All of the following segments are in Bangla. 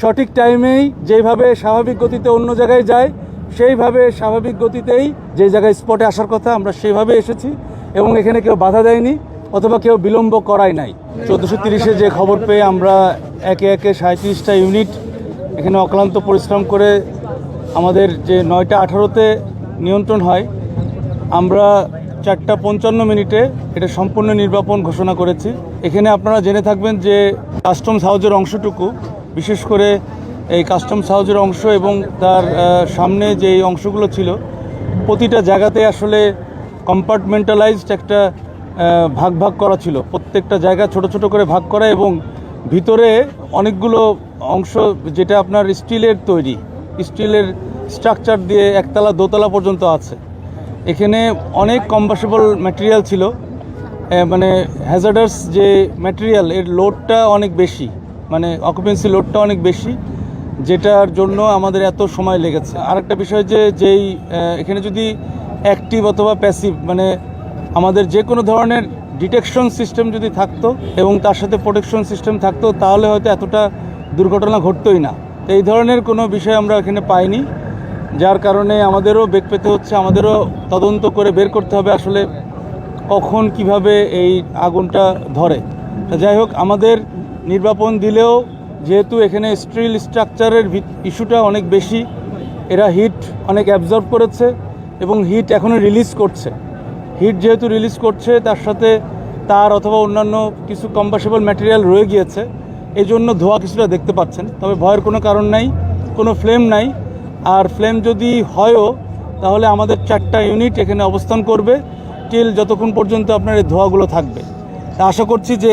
সঠিক টাইমেই যেভাবে স্বাভাবিক গতিতে অন্য জায়গায় যায়, সেইভাবে স্বাভাবিক গতিতেই যে জায়গায় স্পটে আসার কথা আমরা সেইভাবে এসেছি এবং এখানে কেউ বাধা দেয়নি অথবা কেউ বিলম্ব করাই নাই। চোদ্দোশো তিরিশে যে খবর পেয়ে আমরা একে একে সাঁত্রিশটা ইউনিট এখানে অক্লান্ত পরিশ্রম করে আমাদের যে নয়টা আঠারোতে নিয়ন্ত্রণ হয়, আমরা চারটা পঞ্চান্ন মিনিটে এটা সম্পূর্ণ নির্বাপন ঘোষণা করেছি। এখানে আপনারা জেনে থাকবেন যে কাস্টমস হাউজের অংশটুকু বিশেষ করে এই কাস্টমস হাউজের অংশ এবং তার সামনে যে অংশগুলো ছিল, প্রতিটা জায়গাতে আসলে কম্পার্টমেন্টালাইজড একটা ভাগ ভাগ করা ছিল। প্রত্যেকটা জায়গা ছোট ছোট করে ভাগ করা এবং ভিতরে অনেকগুলো অংশ যেটা আপনার স্টিলের তৈরি, স্টিলের স্ট্রাকচার দিয়ে একতলা দোতলা পর্যন্ত আছে। এখানে অনেক কম্বাসেবল ম্যাটেরিয়াল ছিল মানে হ্যাজার্ডাস যে ম্যাটেরিয়াল এর লোডটা অনেক বেশি। মানে অকুপেন্সি লোডটা অনেক বেশি, যেটার জন্য আমাদের এত সময় লেগেছে। আরেকটা বিষয় যে, যেই এখানে যদি অ্যাক্টিভ অথবা প্যাসিভ মানে আমাদের যে কোনো ধরনের ডিটেকশন সিস্টেম যদি থাকতো এবং তার সাথে প্রোটেকশন সিস্টেম থাকতো, তাহলে হয়তো এতটা দুর্ঘটনা ঘটতোই না। তো এই ধরনের কোনো বিষয় আমরা এখানে পাইনি, যার কারণে আমাদেরও বেগ পেতে হচ্ছে, আমাদেরও তদন্ত করে বের করতে হবে আসলে কখন কীভাবে এই আগুনটা ধরে। যাই হোক, আমাদের নির্বাপন দিলেও যেহেতু এখানে স্টিল স্ট্রাকচারের ইস্যুটা অনেক বেশি, এরা হিট অনেক অ্যাবজর্ব করেছে এবং হিট এখনও রিলিজ করছে। হিট যেহেতু রিলিজ করছে, তার সাথে তার অথবা অন্যান্য কিছু কম্পাসেবল ম্যাটেরিয়াল রয়ে গিয়েছে, এই জন্য ধোয়া কিছুটা দেখতে পাচ্ছেন। তবে ভয়ের কোনো কারণ নাই, কোনো ফ্লেম নাই। আর ফ্লেম যদি হয়ও, তাহলে আমাদের চারটা ইউনিট এখানে অবস্থান করবে টিল যতক্ষণ পর্যন্ত আপনার এই ধোঁয়াগুলো থাকবে। আশা করছি যে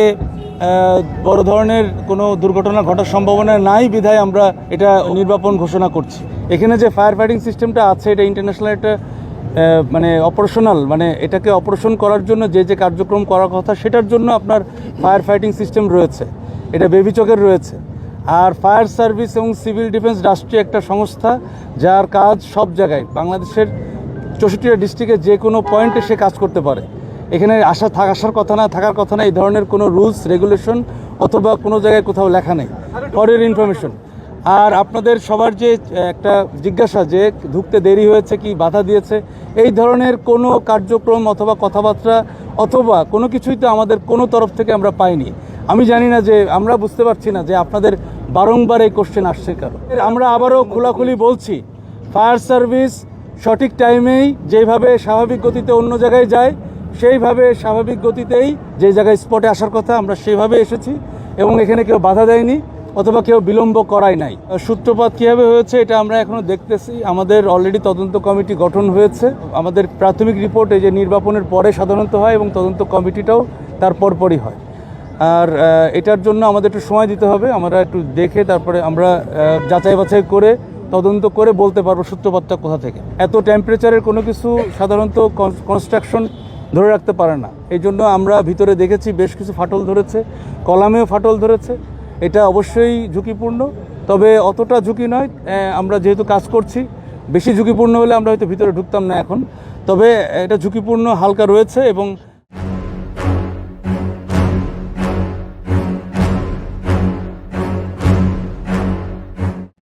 বড় ধরনের কোনো দুর্ঘটনা ঘটার সম্ভাবনা নাই বিধায় আমরা এটা নির্বাপন ঘোষণা করছি। এখানে যে ফায়ার ফাইটিং সিস্টেমটা আছে, এটা ইন্টারন্যাশনাল একটা মানে অপারেশনাল মানে এটাকে অপারেশন করার জন্য যে যে কার্যক্রম করার কথা, সেটার জন্য আপনার ফায়ার ফাইটিং সিস্টেম রয়েছে। এটা বেবি চকের রয়েছে। আর ফায়ার সার্ভিস এবং সিভিল ডিফেন্স রাষ্ট্রীয় একটা সংস্থা, যার কাজ সব জায়গায়, বাংলাদেশের চৌষট্টিটা ডিস্ট্রিক্টে যে কোনো পয়েন্টে সে কাজ করতে পারে। এখানে আসা থাক আসার কথা না, থাকার কথা না, এই ধরনের কোনো রুলস রেগুলেশন অথবা কোনো জায়গায় কোথাও লেখা নেই। ফর এর ইনফরমেশন আর আপনাদের সবার যে একটা জিজ্ঞাসা যে, ঢুকতে দেরি হয়েছে কি, বাধা দিয়েছে, এই ধরনের কোনো কার্যক্রম অথবা কথাবার্তা অথবা কোনো কিছুই তো আমাদের কোনো তরফ থেকে আমরা পাইনি। আমি জানি না যে, আমরা বুঝতে পারছি না যে আপনাদের বারংবার এই কোশ্চেন আসছে কারণ আমরা আবারও খোলাখুলি বলছি ফায়ার সার্ভিস সঠিক টাইমেই যেভাবে স্বাভাবিক গতিতে অন্য জায়গায় যায় সেইভাবে স্বাভাবিক গতিতেই যে জায়গায় স্পটে আসার কথা আমরা সেভাবে এসেছি এবং এখানে কেউ বাধা দেয়নি অথবা কেউ বিলম্ব করাই নাই। সূত্রপাত কীভাবে হয়েছে এটা আমরা এখনও দেখতেছি। আমাদের অলরেডি তদন্ত কমিটি গঠন হয়েছে। আমাদের প্রাথমিক রিপোর্ট এই যে নির্বাপনের পরে সাধারণত হয় এবং তদন্ত কমিটিটাও তার পরপরই হয়। আর এটার জন্য আমাদের একটু সময় দিতে হবে। আমরা একটু দেখে তারপরে আমরা যাচাই বাছাই করে, তদন্ত করে বলতে পারব সূত্রপাতটা কোথা থেকে। এত টেম্পারেচারের কোনো কিছু সাধারণত কনস্ট্রাকশন ধরে রাখতে পারে না। এই জন্য আমরা ভিতরে দেখেছি বেশ কিছু ফাটল ধরেছে, কলামেও ফাটল ধরেছে। এটা অবশ্যই ঝুঁকিপূর্ণ, তবে অতটা ঝুঁকি নয় আমরা যেহেতু কাজ করছি, বেশি ঝুঁকিপূর্ণ হলে আমরা হয়তো ভিতরে ঢুকতাম না এখন। তবে এটা ঝুঁকিপূর্ণ হালকা রয়েছে এবং